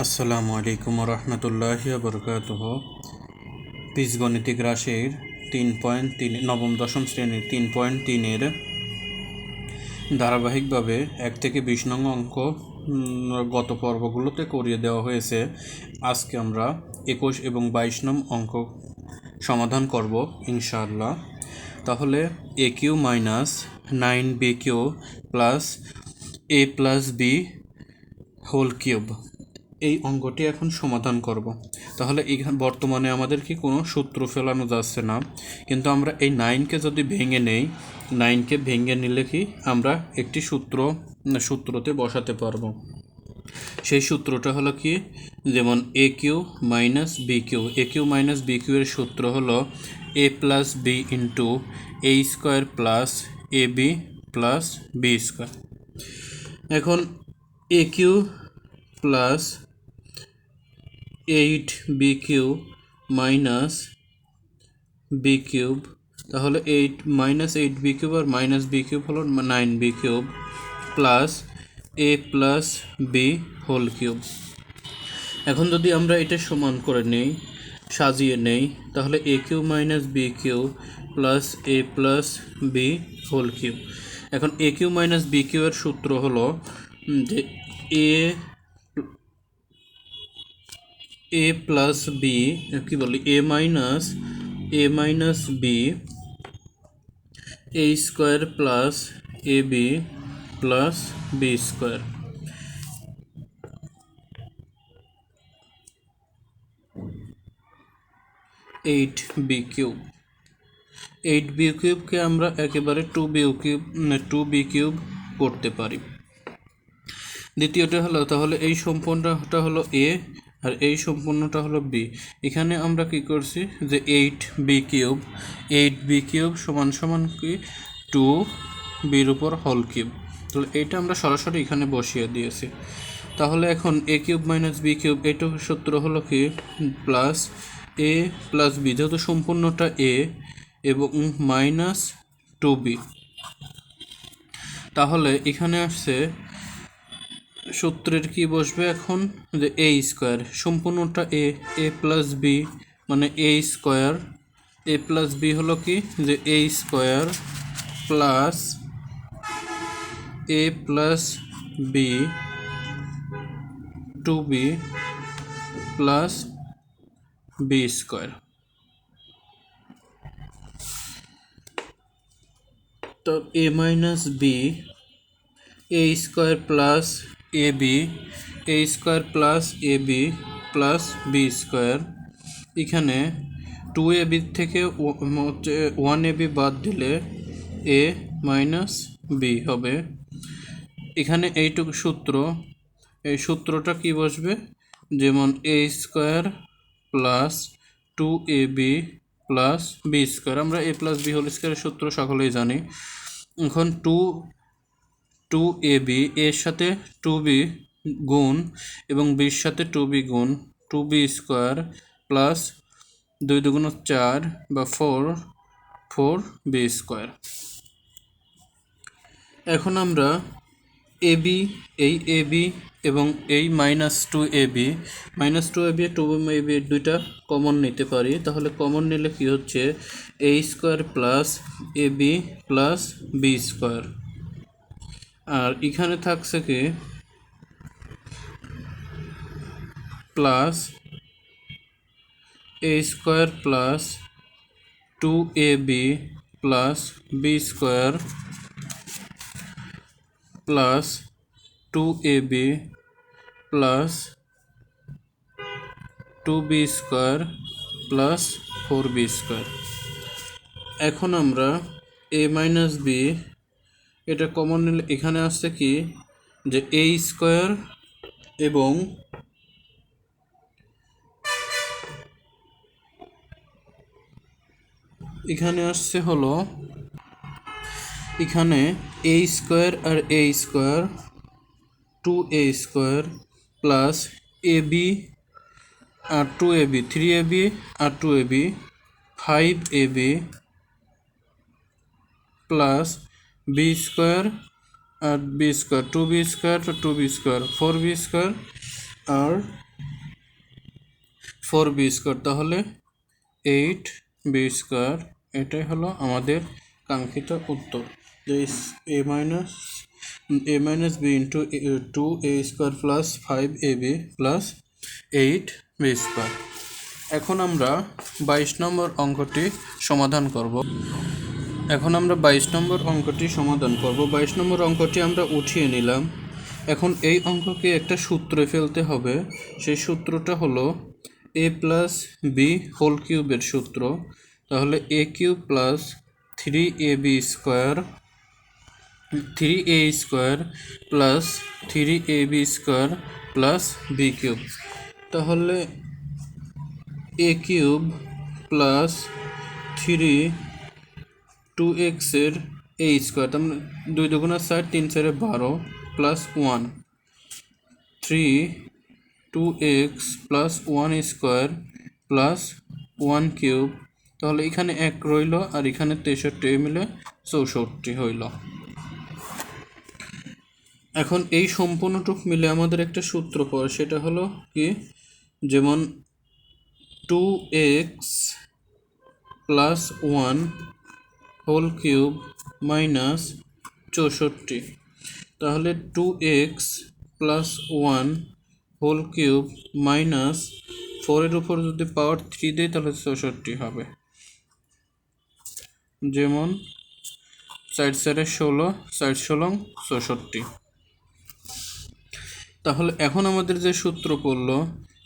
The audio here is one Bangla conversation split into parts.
আসসালামু আলাইকুম রহমতুল্লাহি বরকাত বীজগণিতিক রাশির তিন পয়েন্ট তিন, নবম, দশম শ্রেণির তিন পয়েন্ট তিনের ধারাবাহিকভাবে এক থেকে বিশ নং অঙ্ক গত পর্বগুলোতে করিয়ে দেওয়া হয়েছে। আজকে আমরা একুশ এবং বাইশ নং অঙ্ক সমাধান করব ইনশাআল্লাহ। তাহলে a cube minus nine b cube plus a plus b whole cube. এই অঙ্গটি এখন সমাধান করব। তাহলে এখানে বর্তমানে আমাদের কি কোনো সূত্র ফেলানো যাচ্ছে না। কিন্তু আমরা এই নাইনকে যদি ভেঙে নেই নাইনকে ভেঙে নিলে কি আমরা একটি সূত্র, সূত্রতে বসাতে পারব। সেই সূত্রটা হলো কি? যেমন a cube minus b cube a cube minus b cube এর সূত্র হলো a plus b into a square plus a b plus b square এখন a cube plus eight b cube minus b cube তাহলে eight minus eight b cube আর মাইনাস বি কিউব হলো nine b cube plus a plus b whole cube এখন যদি আমরা এটা সমান করে নেই, সাজিয়ে নেই, তাহলে a cube minus b cube plus a plus b whole cube এখন a cube minus b cube এর সূত্র হলো যে এ এ প্লাস বি কি বলি a minus a minus b a square plus a b plus b square eight b cube eight b কিউবকে আমরা একেবারে two b cube two b cube করতে পারি। দ্বিতীয়টা হলো, তাহলে এই সম্পূর্ণটা হলো এ আর এই সম্পূর্ণটা হলো বি এখানে আমরা কি করছি যে eight b cube eight b cube সমান সমান কি? টু বির উপর হল কিউব তাহলে এইটা আমরা সরাসরি এখানে বসিয়ে দিয়েছি। তাহলে এখন a cube minus b cube এটা সূত্র হলো কি? প্লাস এ প্লাস বি যেহেতু সম্পূর্ণটা এ এবং মাইনাস টু বি তাহলে এখানে আসছে সূত্রের কি বসবে এখন? যে এ স্কোয়ার সম্পূর্ণটা এ এ প্লাস বি মানে a square a plus b হলো কি? যে a square plus a plus b two b plus b square তো a minus b a square plus a b a square plus a b plus b square এখানে টু এ বি থেকে ওয়ান এ বি বাদ দিলে এ মাইনাস বি হবে। এখানে এইটুকু সূত্র। এই সূত্রটা কি বসবে? যেমন a square plus two a b plus b square আমরা এ প্লাস বি হোল স্কোয়ারের সূত্র সকলেই জানি। এখন টু টু এ বি, এর সাথে টু বি গুণ এবং বির সাথে টু বি গুণ, টু বি স্কোয়ার প্লাস দুই দুগুণ চার বা ফোর ফোর বি স্কোয়ার। এখন আমরা এ বি, এই এ বি এবং এই minus two a b, minus two a b two a b দুইটা কমন নিতে পারি। তাহলে কমন নিলে কি হচ্ছে? A square plus a b plus b square. আর এখানে থাকছে কি? Plus a square plus two a b plus b square plus two a b plus two b square plus four b square এখন আমরা এ মাইনাস বি এটা কমন নিলে এখানে আসছে কি? যে এ স্কোয়ার এবং এখানে আসছে হলো এখানে এ square R a square two a square plus a b R two a b three a b R two a b five a b plus b square R b square two b square two b square four b square R four B square তাহলে এইট বি স্কোয়ার এটাই হলো আমাদের কাঙ্ক্ষিত উত্তর। যে a minus a minus b into two a square plus five a b plus eight b square এখন আমরা বাইশ নম্বর অঙ্কটি সমাধান করব। এখন আমরা বাইশ নম্বর অঙ্কটি সমাধান করব। বাইশ নম্বর অঙ্কটি আমরা উঠিয়ে নিলাম। এখন এই অঙ্ককে একটা সূত্রে ফেলতে হবে। সেই সূত্রটা হলো এ প্লাস বি হোল কিউবের সূত্র। তাহলে a cube plus three a b square three a square plus three a b square plus b cube তাহলে a cube plus three two এক্সের এ স্কোয়ার তার মানে দুই দুগুণা ষাট, তিন চারে বারো plus one three two x plus one square plus one cube তাহলে এখানে এক রইল আর এখানে তেষট্টি মিলে চৌষট্টি হইল। এখন এই সম্পূর্ণটুক মিলে আমাদের একটা সূত্র পড়ে সেটা হলো কি? যেমন two x plus one whole cube minus চৌষট্টি। তাহলে two x plus one whole cube minus ফোরের উপর যদি পাওয়ার থ্রি দিই, তাহলে চৌষট্টি হবে। যেমন সাইড সাইডে ষোলো সাইড ষোলো, চৌষট্টি। তাহলে এখন আমাদের যে সূত্র পড়ল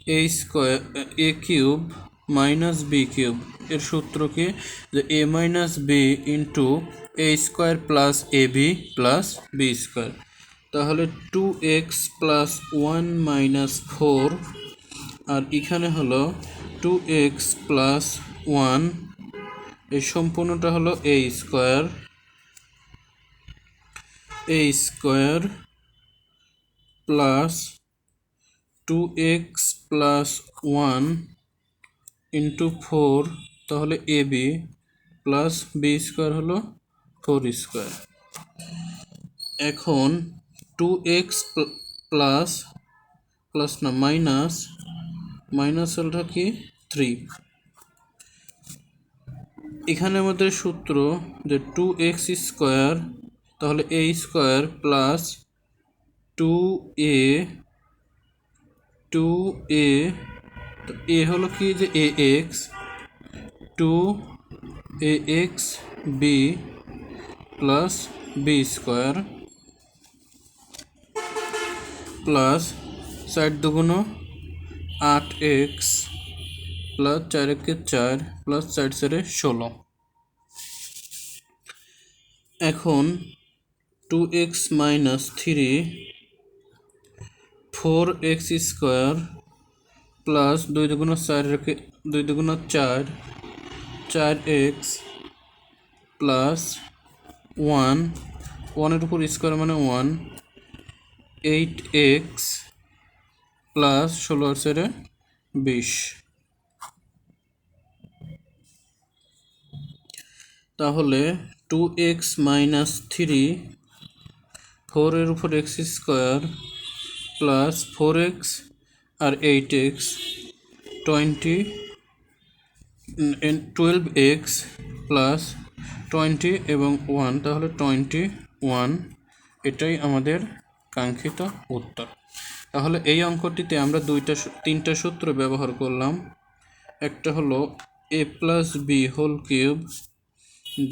a square a cube minus b cube এর সূত্র কি? যে a minus b into a square plus a b plus b square তাহলে two x plus one minus four আর এখানে হলো টু এক্স প্লাস ওয়ান এই সম্পূর্ণটা হলো a square a square plus two x plus one into four তাহলে a b plus b square হলো ফোর স্কোয়ার এখন টু এক্স প্লাস প্লাস না মাইনাস মাইনাস হলটা কি? থ্রি এখানে আমাদের সূত্র যে টু এক্স স্কোয়ার তাহলে a square plus two a two a তো এ হলো কি যে a x, two a x b plus b square plus চার দুগুণ আট এক্স প্লাস চার একে চার প্লাস চার চারে ষোলো। এখন two x minus three four x square plus দুই দুগুণ চার রেখে দুই দুগুণ চার চার এক্স প্লাস ওয়ান, ওয়ানের উপর স্কোয়ার মানে ওয়ান, এইট এক্স প্লাস ষোলো আর বিশ। তাহলে টু এক্স মাইনাস থ্রি ফোরের উপর x square plus four x আর eight x twenty twelve x plus twenty এবং ওয়ান, তাহলে টোয়েন্টি ওয়ান, এটাই আমাদের কাঙ্ক্ষিত উত্তর। তাহলে এই অঙ্কটিতে আমরা দুইটা তিনটা সূত্র ব্যবহার করলাম। একটা হলো a plus b whole cube,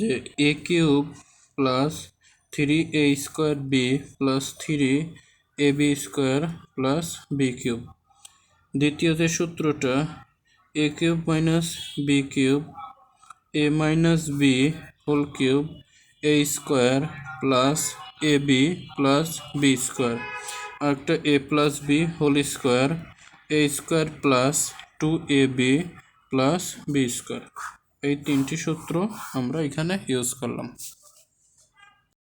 যে a cube plus three a square b plus three a b square plus b cube. দ্বিতীয় যে সূত্রটা a cube minus b cube a minus b whole cube a square plus a b plus b square. আর একটা a plus b whole square a square plus two a b plus b square. এই তিনটি সূত্র আমরা এখানে ইউজ করলাম।